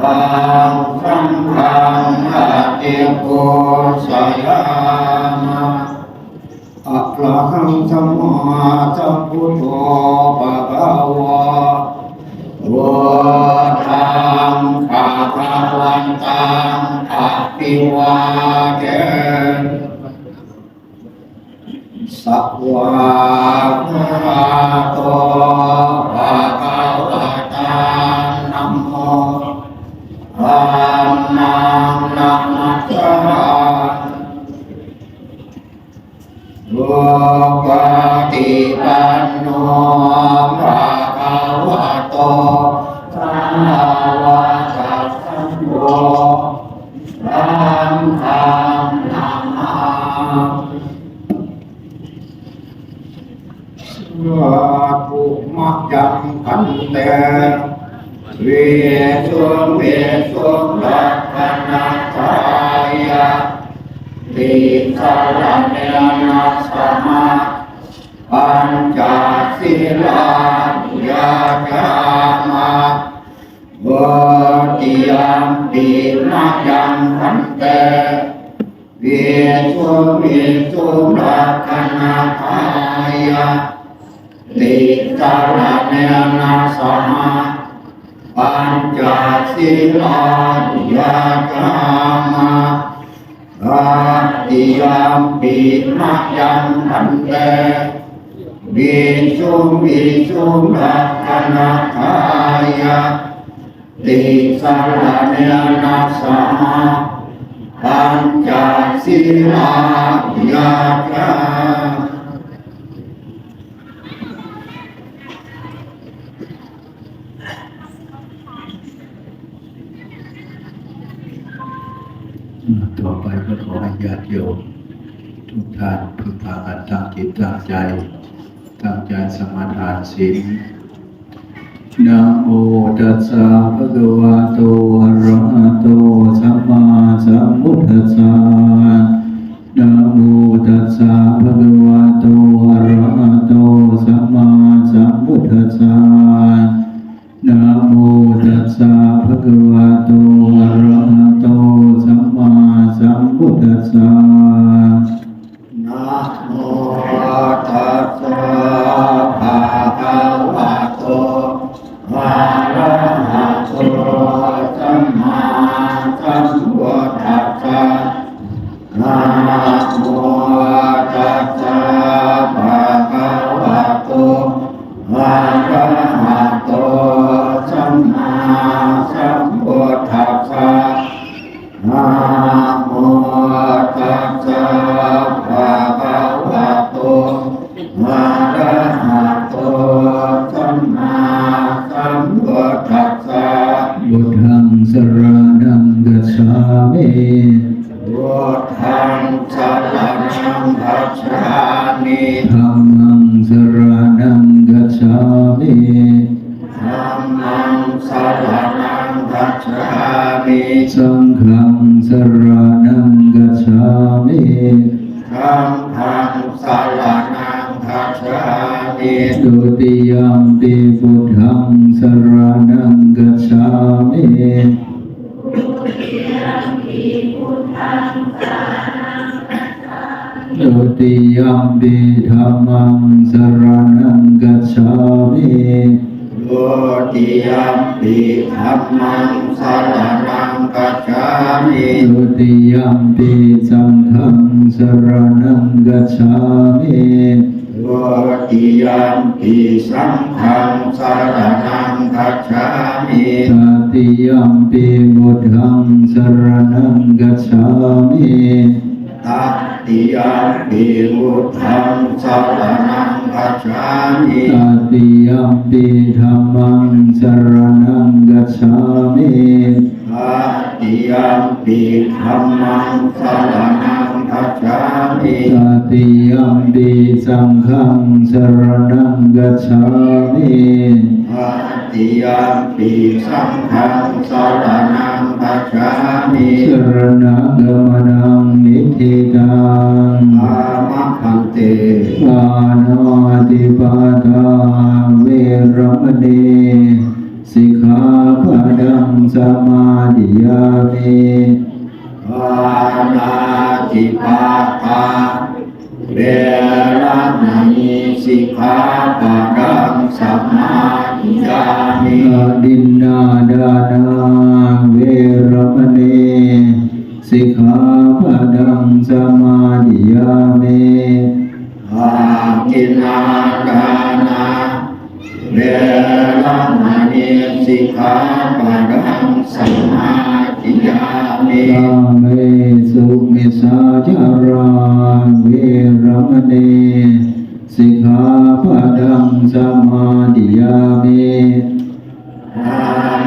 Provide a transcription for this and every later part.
สัพพะเรนะธัมมังอะภิปุชยามาอิมินาสัพพะเรนะ อังสังฆังอะติโกสยามะอะระหังสัมมาสัมพุทโธปะคะวะวะธังภะคะวันตังอะปิวาเทสัพวะคะโตภะคะวะตา ภะคะวะโตสัมมาวัสั สุเวสุรัตนาทายาติสารเนนะสมาปัญจศีลาญาจามาบติยามปีมายังพันเตเวสุเวสุรัตนาทายาติสารเนน ศีลาญาจามาอาติยามปีมายังพันเตวิสุวิสุรักนาทายาติสารเนนะสมาปัญจศีลาญาจาต่อไป ก็ขอให้ญาติโยมทุกท่านพึงพากันตั้งจิตตั้งใจ ตั้งใจสมาทานศีลนะโมตัสสะภะคะวะโตอะระหะโตสัมมาสัมพุทธัสสะนะโมตัสสะภะคะวะโตอะระหะโตสัมมาสัมพุทธัสสะ นะโมตัสสะภะคะวะโตอะระหะโตสัมมาสัมพุทธัสสะนะโม งคัจฉามิสังฆังสรณังกัจฉามิธัมมังสรณังคัจฉามิดุติยมปิพุทธังสรณังกัจฉามิดุติยมปิธัมมังสรณังกัจฉามิ โลติยัมปิธัมมังสรณังกัจฉามิดุติยมปิสังฆังสรณังกัจฉามิโลติยัมปิสังฆังสรณังกัจฉามิตติยมปิบุตังสรณังกัจฉามิ ตัตติยัมปิมุทังสรณังกัจฉามิตติยมปิธัมมังสรณังกัจฉามิตอาติยมปีธรรมังสรณังคัจฉามิตติยัมปิสังฆังสรณังกัจฉามิ อาติยมปีสังฆังสรณังคัจฉามิสรณะกมนังนิธิตังอามะพันเตปานาติปาทาเวรมณีสิกขาปะดังสมาธิยามิอานาติปาตาเวรมณีสิกขาปะดังสมาธิยามิอา ดินนาดานาเวรมณีสิกขาปะดังสมาธิยามิอากินนาดานาเวรมณีสิกขาปะดังสมาธิยามิกาเมสุมิสาจาราเวรมณี สิกขาปะดังสมาธิยามิอา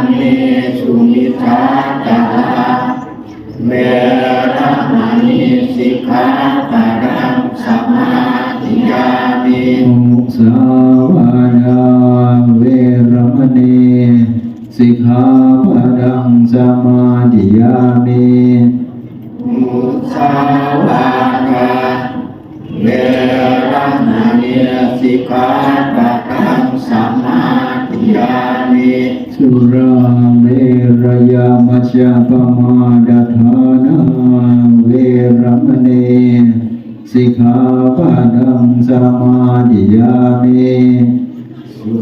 มิสุมิจาจาราเวรมณีสิกขาปะดังสมาธิยามิมุสาวาดาเวรมณีสิกขาปะดังสมาธิยามิมุสาวาทา เวรมณีสิกขาปะทังสัมมาทิยามิสุราเมรยามัจจปมาดาธานาเวรมณีสิกขาปะดังสมาธิยามิสุ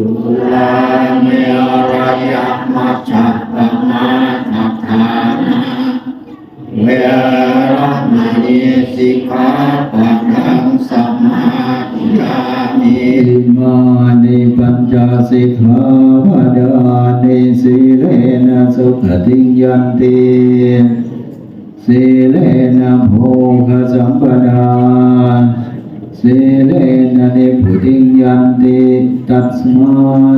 ราเมรยมัจจปมาทัฏฐานา เวรมณีสิกขาปังสัมมาทิยามิมานิปัญจสิกขาปดานิสีเลนะสุขติยันติสีเลนะโภคสัมปดาสีเลนะนิพุติยันติตัสมา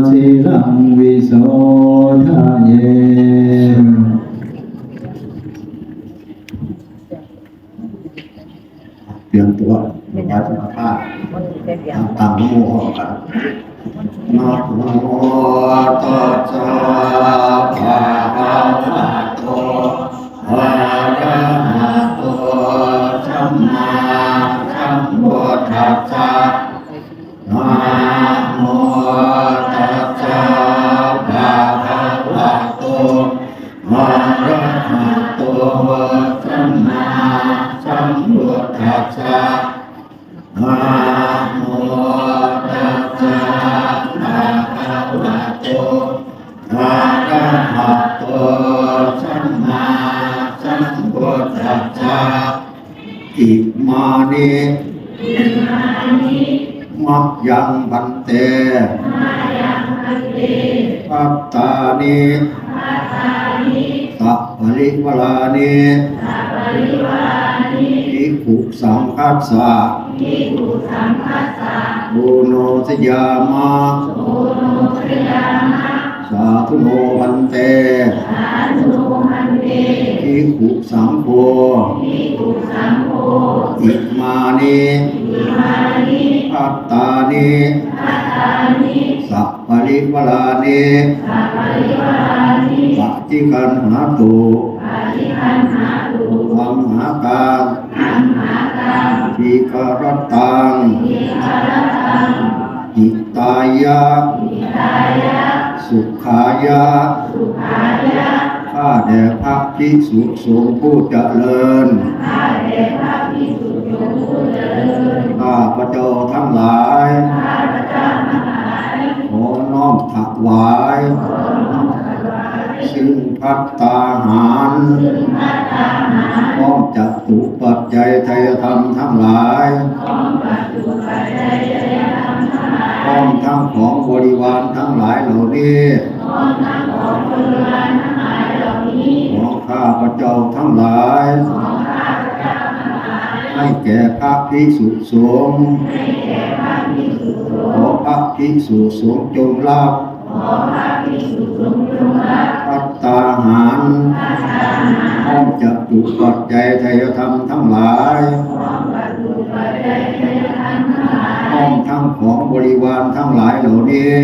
สีลังวิโสทะเย เต รียมตัวไว้สุขภาพตั้งโมกันนะโมตัสสะภะคะวะโตอะระหะโตสัมมาสัมพุทธัสสะนะโมตัส นิสัพพะริวลานิอิขุสังคัสสะโอโนสยามะสาธุโนพันเตอิขุสังโฆอิมานิอัตตานิสั พปริวลานิปัจจิกันหาตุวัมหาการทีคารตังหิตายะ สุขายะข้าแด่พระภิกษุสงฆ์ผู้เจริญข้าพระเจ้าทั้งหลายข อ้อมถวายซึ่งพัตตาหารพร้อมจักตุปัจจัยไทยธรรมทั้งหลายพร้อมทั้งของบริวารทั้งหลายเหล่านี้ของข้าพระเจ้าทั้งหลายให้แก่พระภิกษุสงฆ์ ขอพระภิกษุสงฆ์จงรับพัตตตาหารห้อมจักตุปัจจัยทายธรรมทั้งหลายห้อมทั้งของบริวารทั้งหลายเหล่านี้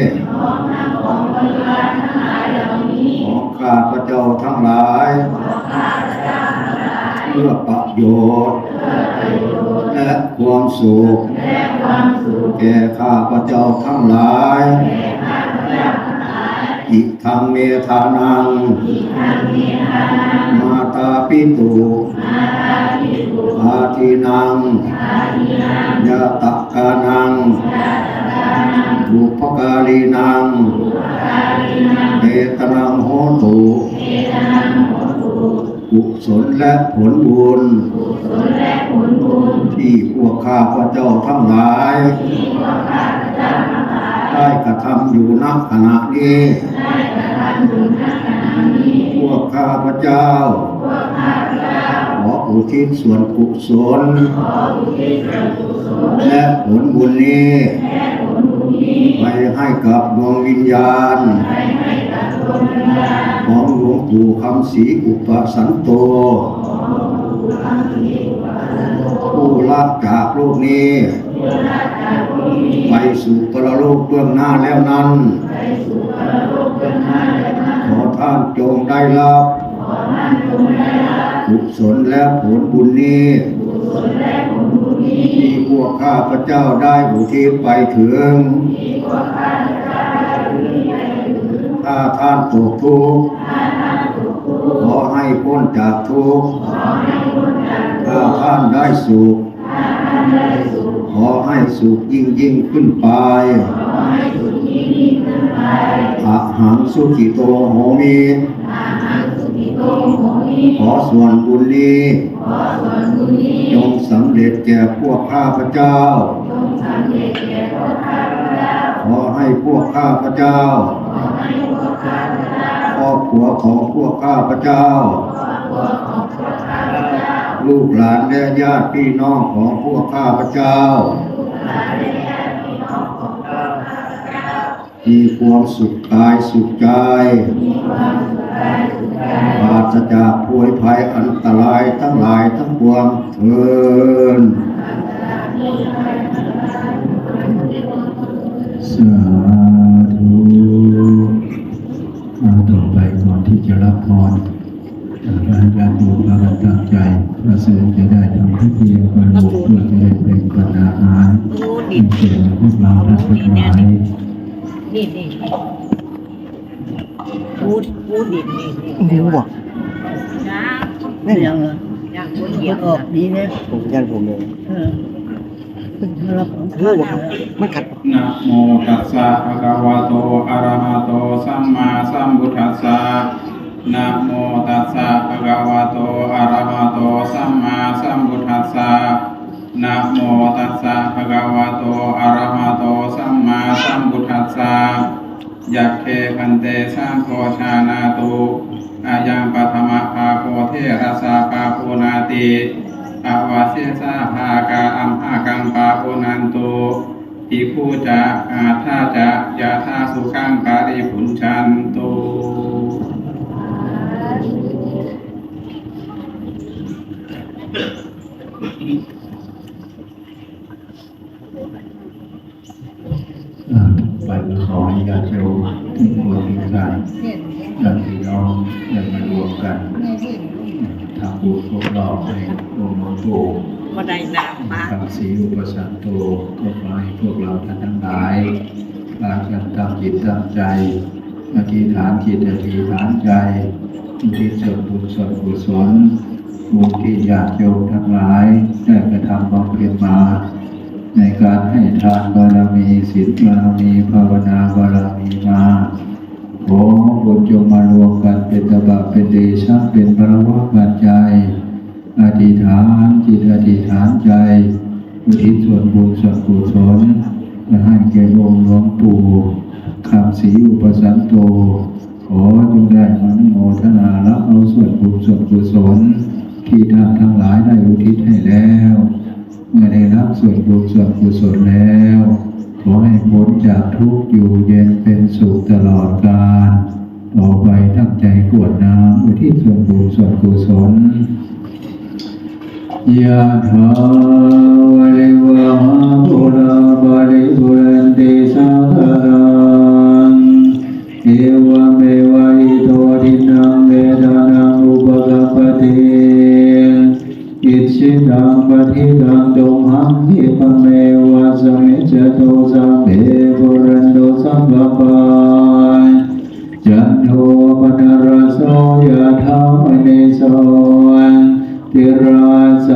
ของข้าพระเจ้าทั้งหลายเพื่อประโยชน์และความสุข แก่ข้าพระเจ้าทั้งหลาย อิทังเมธานัง มาตาปิตุอาทินังยะตะกานังบุพการีนังเอตนังโหตุ กุศลและผลบุญ ที่พวกข้าพระเจ้าทั้งหลาย ได้กระทำอยู่ณขณะนี้พวกข้าพระเจ้าขออุทิศส่วนกุศลและผลบุญนี้ไปให้กับดวงวิญญาณ ของหลวงปู่คำศรีอุปสันโต ผู้ลักจากโลกนี้ ไปสู่ปรโลกเบื้องหน้าแล้วนั้น ขอท่านจงได้รับกุศลและผลบุญนี้ที่พวกข้าพระเจ้าได้อุทิศไปถึงาทานตกทุกข์ขอให้พ้นจากทุกข์ถ้าท่านได้สุข ขอให้สุขยิ่งยิ่งขึ้นไปอะหังสุขิโตโหมิขอส่วนบุญนี้จงสำเร็จแก่พวกข้าพเจ้า ขอให้พวกข้าพเจ้า รอบครัวของพวกข้าพเจ้า ลูกหลานและญาติพี่น้องของพวกข้าพเจ้ามีความสุขกายสุขใจปราศจากพวยภัยอันตรายทั้งหลายทั้งปวงเถินสาธุเอา ที่จะรับพรพระอาจารย์ดูพระกันตั้งใจพระเสด็จจะได้ทำพิธีบรรลุเพื่อจะได้เป็นปัญหาหารดูดิให้แก่พวกเราทั้งหลายนี่นี่พูดพูดดินนี่นี่เดี๋ยวบอกจ้านี่ยังเหรออย่างคนเดียวออกดีนะผมยันผมเลยเออเป็นทรของเอเขาอบอกมันขัดนะโมตัสสะภะคะวะโตอะระหะโตสัมมาสัมพุทธัสสะ นะโมตัสสะภะคะวะโตอะระหะโตสัมมาสัมพุทธัสสะนะโมตัสสะภะคะวะโตอะระหะโตสัมมาสัมพุทธัสสะยัคเคพันเตสังโฆชานาตุอายังปัทมะภาโคเทระสาปาปูนาติอาวาเสสาภากาอัมภากังปาโอนันโตอิคูจะอาธาจะยาธาสุขังปาริพุนชันโต อ่าไปขอให้ญาติโยมทุกคนทุกท่านญาติพี่น้องได้มารวมกันทำบุญครบรอบในองค์หลวงปู่บ่ได้น้ำมาคำศรีอุปสันโตก็ขอให้พวกเราท่านทั้งหลายพากันตั้งจิตตั้งใจอธิษฐานจิตอธิษฐานใจที่ส่วนบุญส่วนกุศลบุญที่ญาติโยมทั้งหลายได้กระทำความเพียรมา ในการให้ทานบารมีศีลบารมีภาวนาบารมีมาขอบุญจงมารวมกันเป็นตบะเป็นเดชะเป็นพระวะปัจจัยอธิษฐานจิตอธิษฐานใจอุทิศส่วนบุญส่วนกุศลมาให้แก่องค์หลวงปู่คำศรีอุปสันโต ขอจงได้มานุโมทนารับเอาส่วนบุญส่วนกุศลที่ท่านทั้งหลายได้อุทิศให้แล้ว เมื่อได้รับส่วนบุญส่วนกุศลแล้ว ขอให้พ้นจากทุกข์อยู่เย็นเป็นสุขตลอดกาลต่อไปตั้งใจกวดน้ำอุทิศส่วนบุญส่วนกุศลยะถาวริวะหาปุราบริบุรันติสารังเอวัง หิปเมวะสมิจโตสัมเพปุเนโตสัมบปายจันโทปนรโสยะธรรมนโสติราโส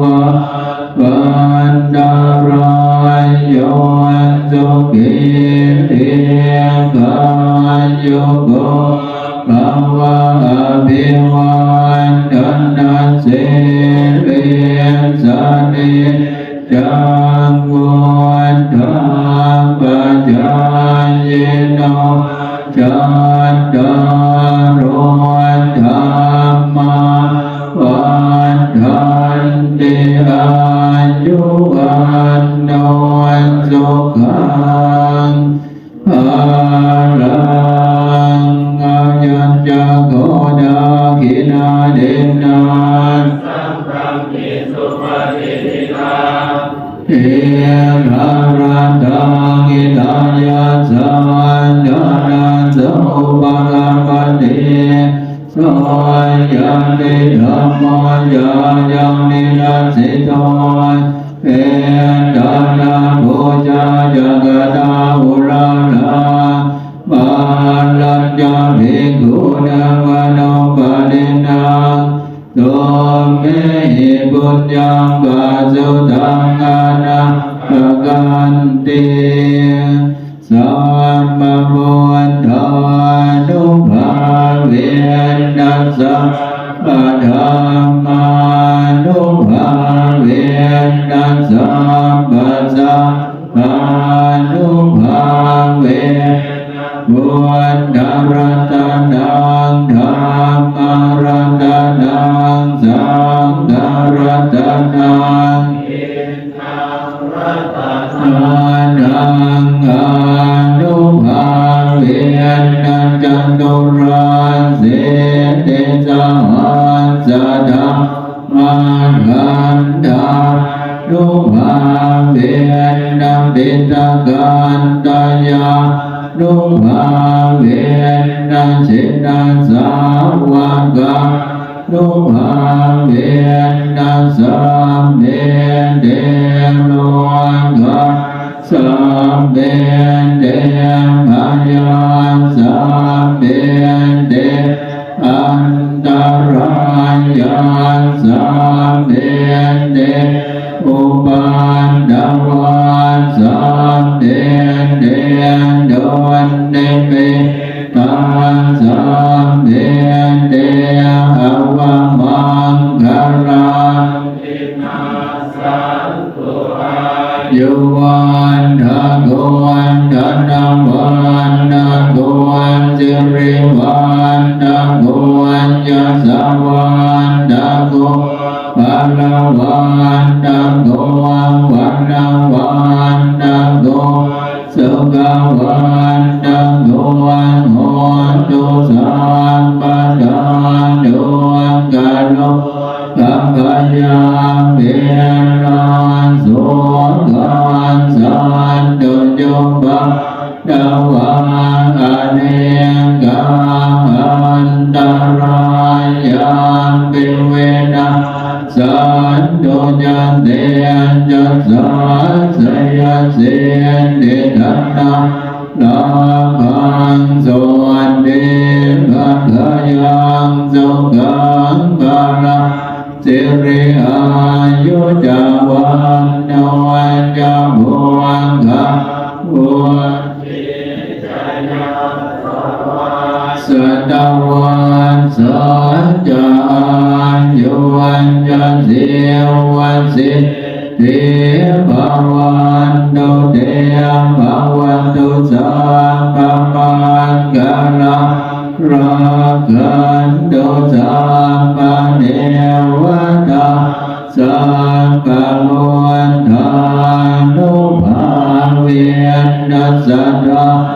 วะวันดารโยจุกิเทียกายโยโกภาวะอภิวันดันนเเลียนสานิจังวันทังปัญญาเยโนจันดั Balaja Bhikkhu Navano Padina Đô mê hi bút nhang ca dô thang ngà na ca can ti Sān ma muôn thọ nú hạ viên nam sa Bà tham ma nú hạ viên nam sa Bà sa ma nú ตวันสัจจานโยวันจันเสวันสิเทภวันตุเตภวันตุสังพมันกาลังรักกันตุสัพพเนวตาสัพพโนทานุภาเวนสัตตา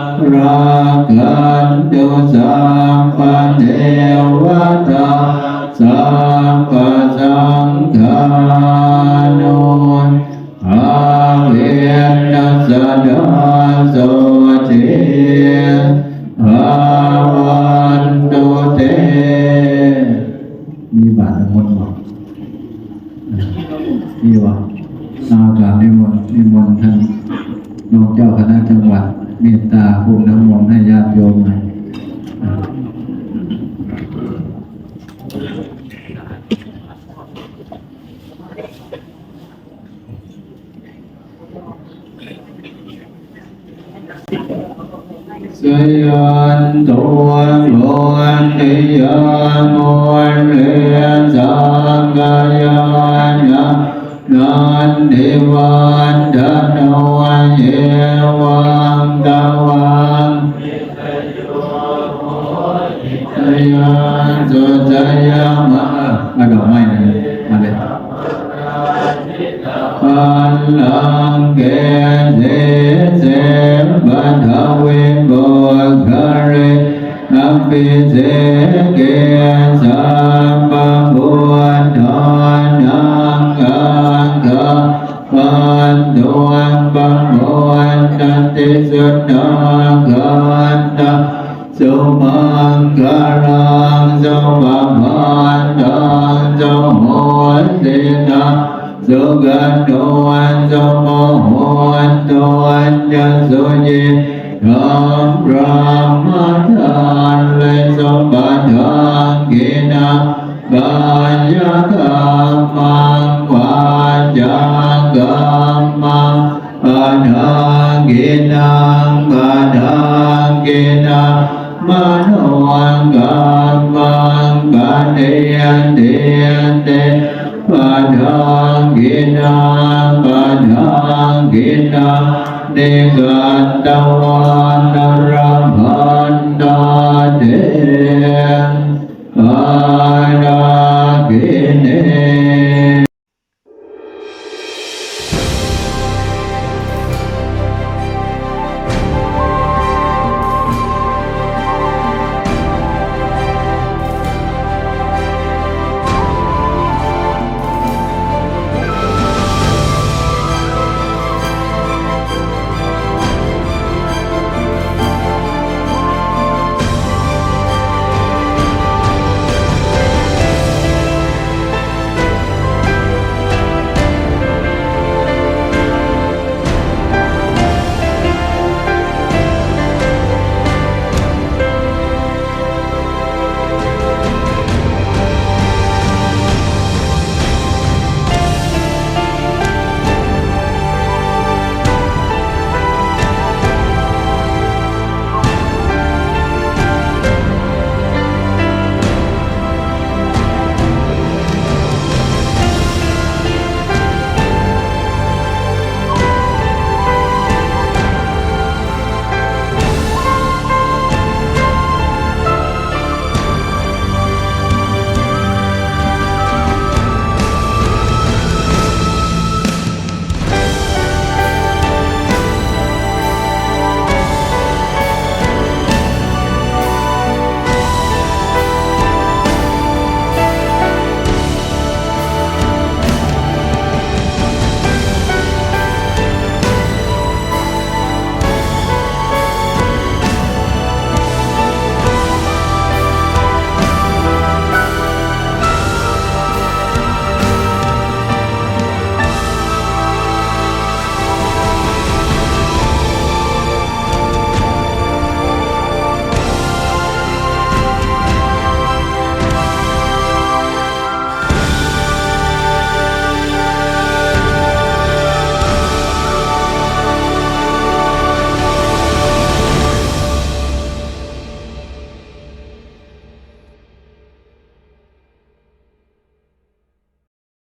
รักขันตุสัมปะเทวตาสัมปะสังฆานุภาเวนัสสะดาสวัสดีภาวันตุเตมีบาทมนต์บอกนี่วะนาวกาบนิมนต์นิมนต์ท่านรองเจ้าคณะจังหวัด เมตตาภูมิน้ำมนต์ให้ญาติโยมหน่อยสยันตัวโลนติยามวนเรียนสังกายาน นันทิวันดานวันเยวังตะวันสยันสุสยามะมาดอกไม้หน่มาเลยปัลลังเกเสเสบัทเวโบคาเรนัมปิเสเกสัมปะบุญทานังกังกะ ปันตุอันปังโมอันตันติสุนากันตะสุมังคารังสุปมันตังสุโหตินังสุกันโตอันสมโหอันโตอันสุจิธรรมระมาทานแลสมบัติทาง กาปัญญาธรรมังวาจากรรมังปัญหากินังปัญหากินังมโนกัมมังปันเดียนเดียนเตปัญหากินาปัญหากินาเดกันตวันนรพั